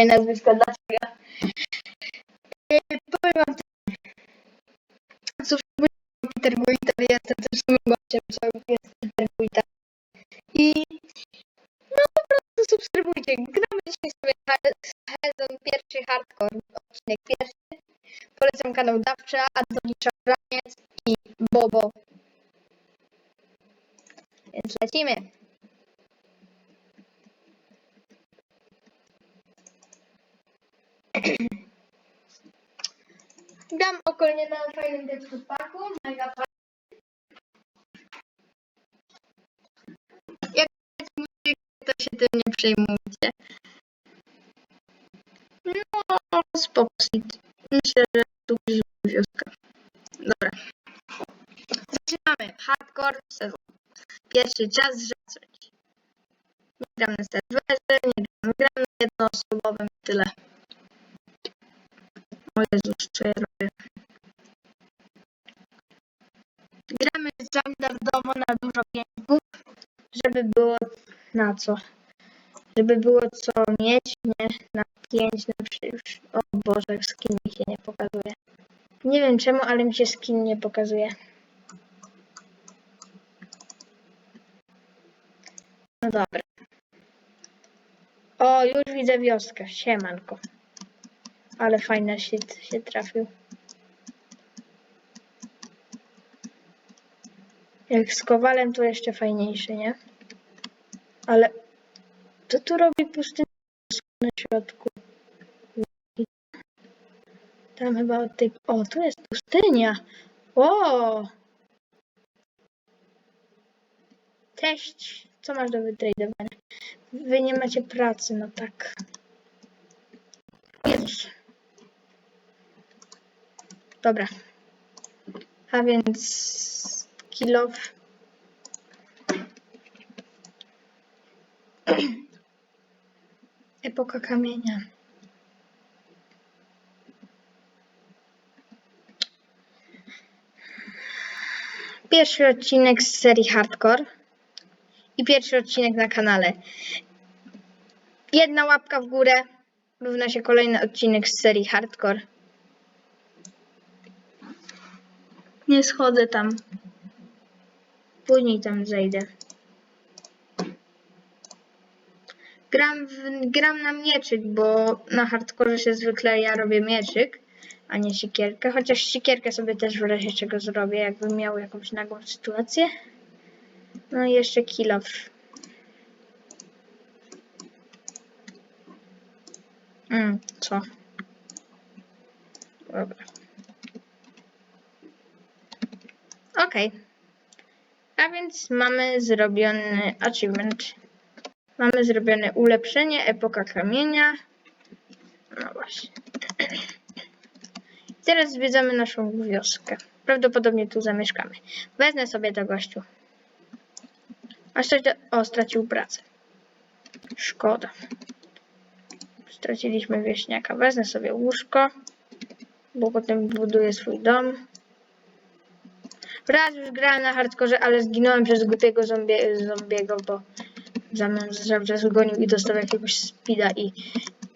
swoje nazwisko, dlaczego? Yy, powiem wam tak. Subskrybujcie Peter Guita, jestem też samym gościem, co jest Peter Guita. I no po prostu subskrybujcie. Gramy dzisiaj sobie sezon pierwszy hardcore, odcinek pierwszy. Polecam kanał Dawcza, Antoni Szafraniec i Bobo. Więc lecimy. Dam okolnie na fajnym tekstupaku, mega fajny. Jak mówię, to się tym nie przejmujcie. No, spoko, sit. Myślę, że tu będzie wioska. Dobra. Zaczynamy. Hardcore sezon. Pierwszy czas zacząć. Nie gram na serwerze, nie gram, gram jednoosobowym tyle. Jezus, co ja robię? Gramy standardowo na dużo pieniędzy, żeby było na co. Żeby było co mieć, nie? Na 5 na przykład. O Boże, skin mi się nie pokazuje. Nie wiem czemu, ale mi się skin nie pokazuje. No dobra. O, już widzę wioskę. Siemanko. Ale fajny shit się trafił. Jak z kowalem to jeszcze fajniejszy, nie? Ale co tu robi pustynia na środku? Tam chyba od tej... O, tu jest pustynia. O! Cześć. Co masz do wytradowania? Wy nie macie pracy, no tak. Jezus. Dobra. A więc kilof. Epoka kamienia. Pierwszy odcinek z serii Hardcore i pierwszy odcinek na kanale. Jedna łapka w górę równa się kolejny odcinek z serii Hardcore. Nie schodzę tam. Później tam zejdę. Gram, w, gram na mieczyk, bo na hardkorze się zwykle ja robię mieczyk, a nie sikierkę. Chociaż sikierkę sobie też w razie czego zrobię, jakbym miał jakąś nagłą sytuację. No i jeszcze kill off. Mm, co? Dobra. Okej. A więc mamy zrobiony achievement. Mamy zrobione ulepszenie epoka kamienia. No właśnie. Teraz zwiedzamy naszą wioskę. Prawdopodobnie tu zamieszkamy. Wezmę sobie to gościu. A straci... O, stracił pracę. Szkoda. Straciliśmy wieśniaka. Wezmę sobie łóżko, bo potem buduję swój dom. Raz już grałem na hardkorze, ale zginąłem przez głupiego zombie, zombiego, bo za mną cały czas gonił i dostał jakiegoś speeda i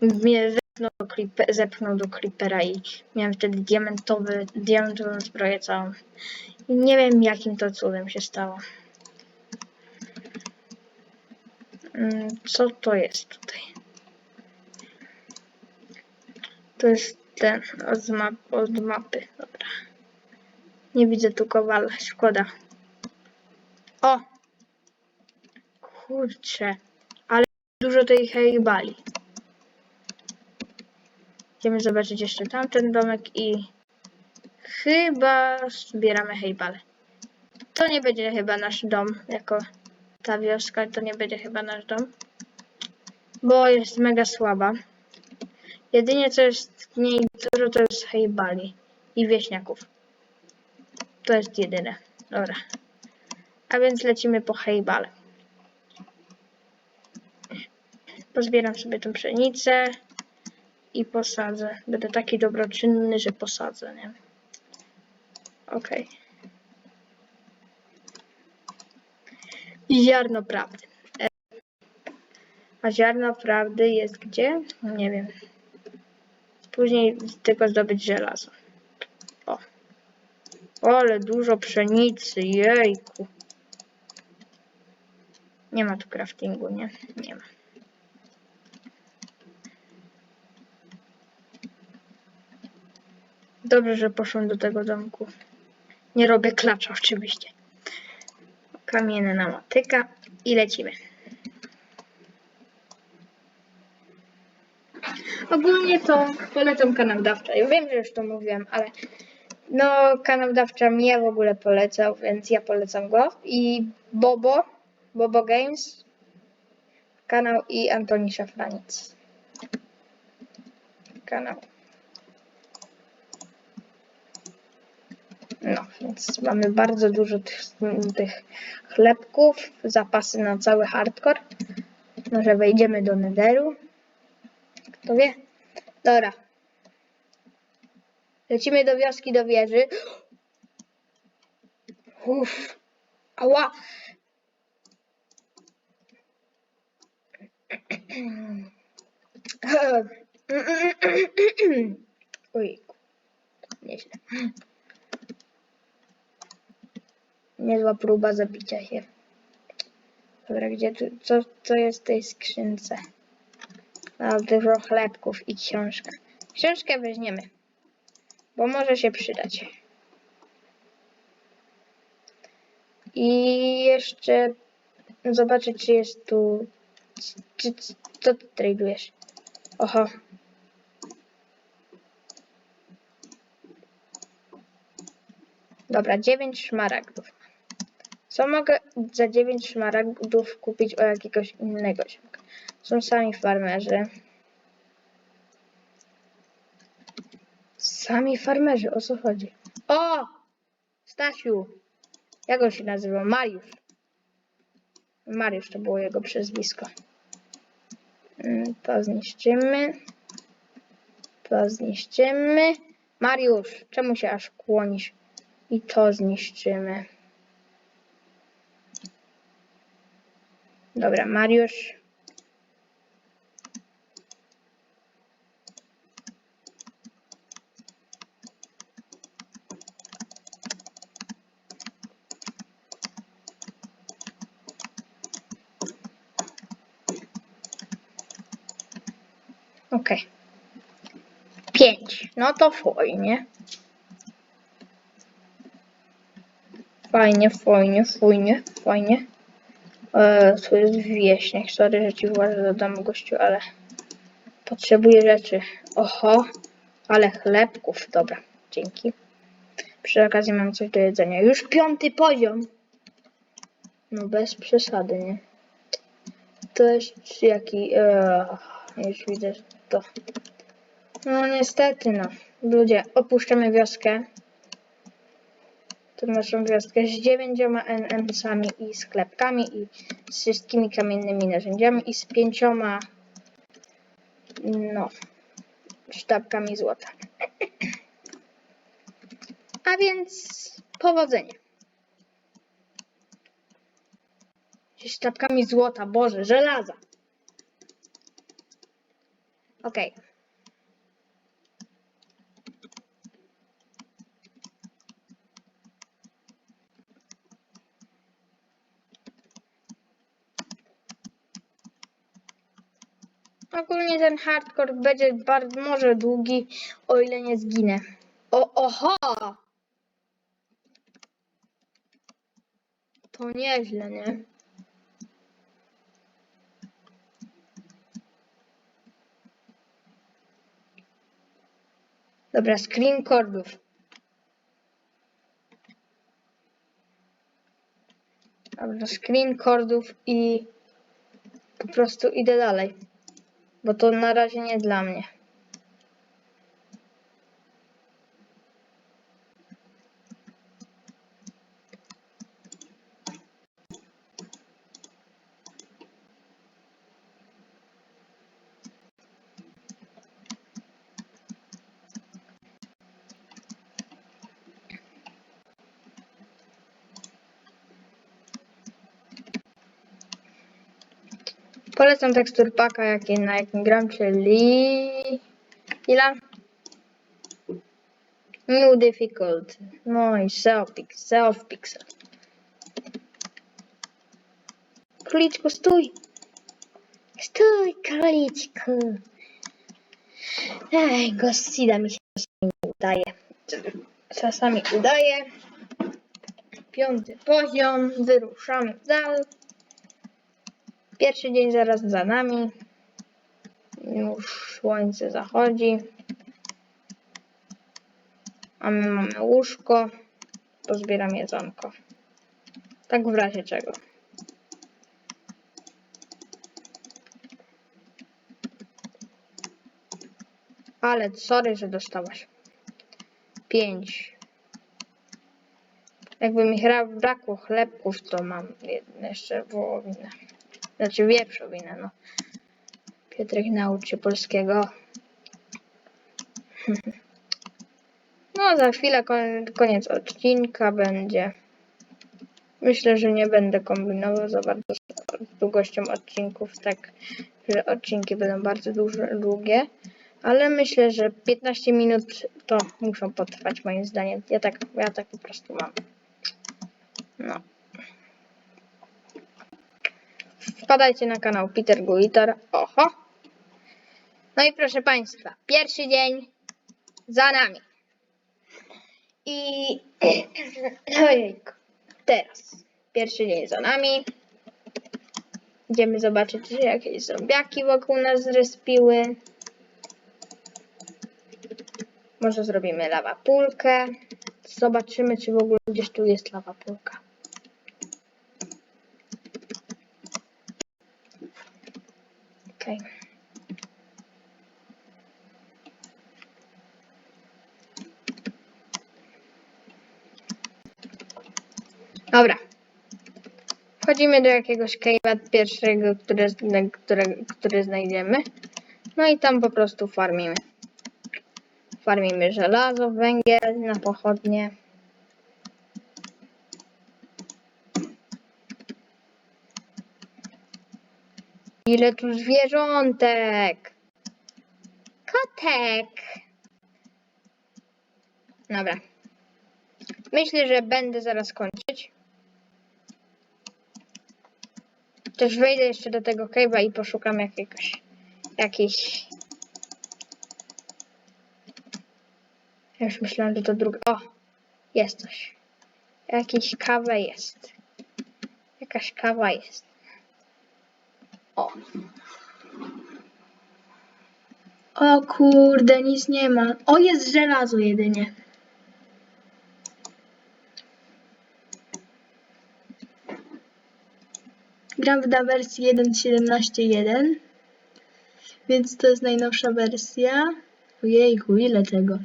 mnie zepchnął do, creeper, zepchnął do creepera i miałem wtedy diamentowy, diamentową zbroję całą. I nie wiem jakim to cudem się stało. Mm, Co to jest tutaj? To jest ten od, map, od mapy. Dobra. Nie widzę tu kowala, szkoda. O! Kurczę, ale dużo tej hejbali. Idziemy zobaczyć jeszcze tamten domek i chyba zbieramy hejbale. To nie będzie chyba nasz dom, jako ta wioska, to nie będzie chyba nasz dom, bo jest mega słaba. Jedynie co jest w niej dużo to jest hejbali i wieśniaków. To jest jedyne. Dobra. A więc lecimy po hejbale. Pozbieram sobie tą pszenicę i posadzę. Będę taki dobroczynny, że posadzę, nie? Okej. I ziarno prawdy. E, A ziarno prawdy jest gdzie? Nie wiem. Później tylko zdobyć żelazo. Ale dużo pszenicy, jejku. Nie ma tu craftingu, nie? Nie ma. Dobrze, że poszłam do tego domku. Nie robię klacza oczywiście. Kamienna motyka i lecimy. Ogólnie to polecam kanał Dawcza. Ja wiem, że już to mówiłem, ale no kanał Dawcza mnie w ogóle polecał, więc ja polecam go. I Bobo, Bobo Games, kanał i Antoni Szafranic. Kanał. No, więc mamy bardzo dużo tych, tych chlebków, zapasy na cały hardcore. Może wejdziemy do Netheru. Kto wie? Dobra. Lecimy do wioski, do wieży. Uff. Ała. Oj. Nieźle. Niezła próba zabicia się. Dobra, gdzie tu, co, co jest w tej skrzynce? A, dużo chlebków i książka. Książkę weźmiemy, bo może się przydać. I jeszcze zobaczyć, czy jest tu... Czy, co ty tradujesz? Oho. Dobra, 9 szmaragdów. Co mogę za 9 szmaragdów kupić o jakiegoś innego? Są sami farmerzy. Sami farmerzy, o co chodzi? O! Stasiu! Jak on się nazywa? Mariusz. Mariusz to było jego przezwisko. Mm, To zniszczymy. To zniszczymy. Mariusz, czemu się aż kłonisz? I to zniszczymy. Dobra, Mariusz. Okej. Pięć. No to fajnie. Fajnie, fajnie, fajnie, fajnie. E, tu jest wieśniak. Sorry, że ci władzę dodam gościu, ale potrzebuję rzeczy. Oho, ale chlebków. Dobra, dzięki. Przy okazji mam coś do jedzenia. Już piąty poziom. No bez przesady, nie? To jest jaki... E, już widzę No niestety, no. Ludzie, opuszczamy wioskę. Tu naszą wioskę z dziewięcioma NM-sami i sklepkami i z wszystkimi kamiennymi narzędziami i z pięcioma no sztabkami złota. A więc powodzenia. Ze sztabkami złota, Boże, żelaza. Okej. Ogólnie ten hardcore będzie bardzo może długi, o ile nie zginę. O, oho! To nieźle, nie? Dobra, screen cordów. Dobra, screen cordów i po prostu idę dalej. Bo to na razie nie dla mnie. Polecam tekstur paka, jaki, na jakim gram, czyli... Ile? New difficult. No i self, self pixel. Króliczku, stój! Stój, króliczku! Ej, Gossida mi się czasami udaje. Czasami udaje. Piąty poziom. Wyruszamy w dal. Pierwszy dzień zaraz za nami. Już słońce zachodzi. A my mamy łóżko. Pozbieram jedzonko. Tak w razie czego. Ale sorry, że dostałaś. Pięć. Jakby mi brakło chlebków, to mam jeszcze wołowinę. Znaczy wieprzowinę, no. Piotrek naucz się polskiego. No, za chwilę kon- koniec odcinka będzie. Myślę, że nie będę kombinował za bardzo z długością odcinków, tak, że odcinki będą bardzo duże, długie. Ale myślę, że 15 minut to muszą potrwać moim zdaniem. Ja tak, ja tak po prostu mam. No. Wpadajcie na kanał Peter Guitar. Oho. No i proszę Państwa, pierwszy dzień za nami. I ojejku, teraz pierwszy dzień za nami. Idziemy zobaczyć, czy jakieś zombiaki wokół nas zrespiły. Może zrobimy lawapulkę. Zobaczymy, czy w ogóle gdzieś tu jest lawapulka. Okej. Dobra. Wchodzimy do jakiegoś cave'a pierwszego, które, które, który znajdziemy. No i tam po prostu farmimy. Farmimy żelazo, węgiel na pochodnie. Ile tu zwierzątek! Kotek! Dobra. Myślę, że będę zaraz kończyć. Też wejdę jeszcze do tego cave'a i poszukam jakiegoś, jakiejś Ja już myślałam, że to druga. O! Jest coś. Jakiś kawa jest. Jakaś kawa jest. O. O kurde, nic nie ma. O, jest żelazo jedynie. Gram na wersji 1.17.1, więc to jest najnowsza wersja. Ojejku, ile tego?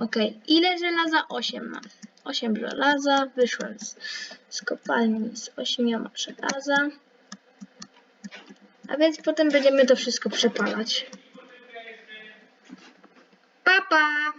Okej, ile żelaza? 8 mam. 8 żelaza, wyszłem z, z kopalni z 8 żelaza. A więc potem będziemy to wszystko przepalać. Pa, pa!